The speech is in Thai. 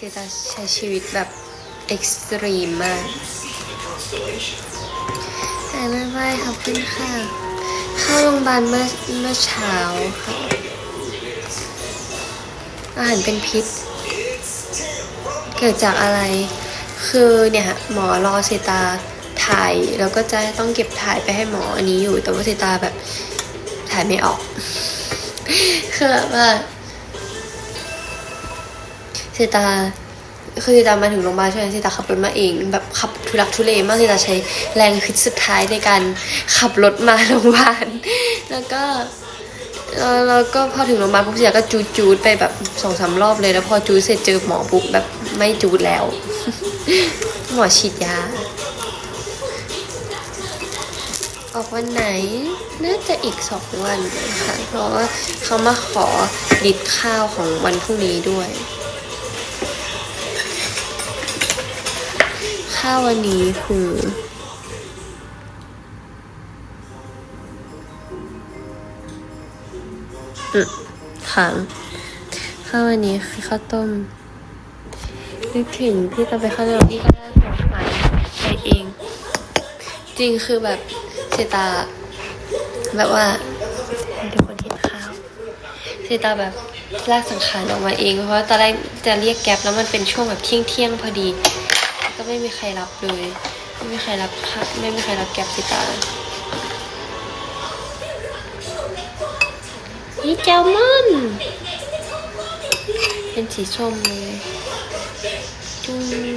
คือจะใช้ชีวิตแบบเอ็กซ์ตรีมมากแต่ไม่ไหวขอบคุณค่ะ เข้าโรงพยาบาลเมื่อเมื่อเช้าค่ะ อาหารเป็นพิษ เกิดจากอะไร คือเนี่ยหมอรอเซตาถ่ายแล้วก็จะต้องเก็บถ่ายไปให้หมออันนี้อยู่ แต่ว่าเซตาแบบถ่ายไม่ออกคือแบบว่า ซตาคือเซตามาถึงโรงพยาบาลใช่ไหมเซตาขับรถมาเอง แบบขับทุลักทุเลมากเซตาใช้แรงคิดสุดท้ายในการขับรถมาโรงพยาบาลแล้วก็แล้วแล้วก็พอถึงโรงพยาบาลปุ๊บเสียก็จูดจูดไปแบบสองสามรอบเลยแล้วพอจูดเสร็จเจอหมอปุ๊บแบบไม่จูดแล้ว หมอฉีดยา ออกวันไหน น่าจะอีกสองวันนะคะเพราะว่าเขามาขอดิดข้าวของวันพรุ่งนี้ด้วย ข้าววันนี้คือ อืมค้างข้าววันนี้คือข้าวต้มนึกถึงที่ตอนไปข้าวต้มที่ก็ได้หัวหายไปเอง จริงคือแบบเซตา แบบว่าทุกคนเห็นข้าวเซตาแบบลากสังขารออกมาเอง เพราะว่าตอนแรกจะเรียกแก๊ปแล้วมันเป็นช่วงแบบเที่ยงเที่ยงๆพอดี ไม่มีใครรับเลย ไม่มีใครรับค่ะไม่มีใครรับแก๊ปเซตานี่แจลมอนเป็นสีชมเลยอืม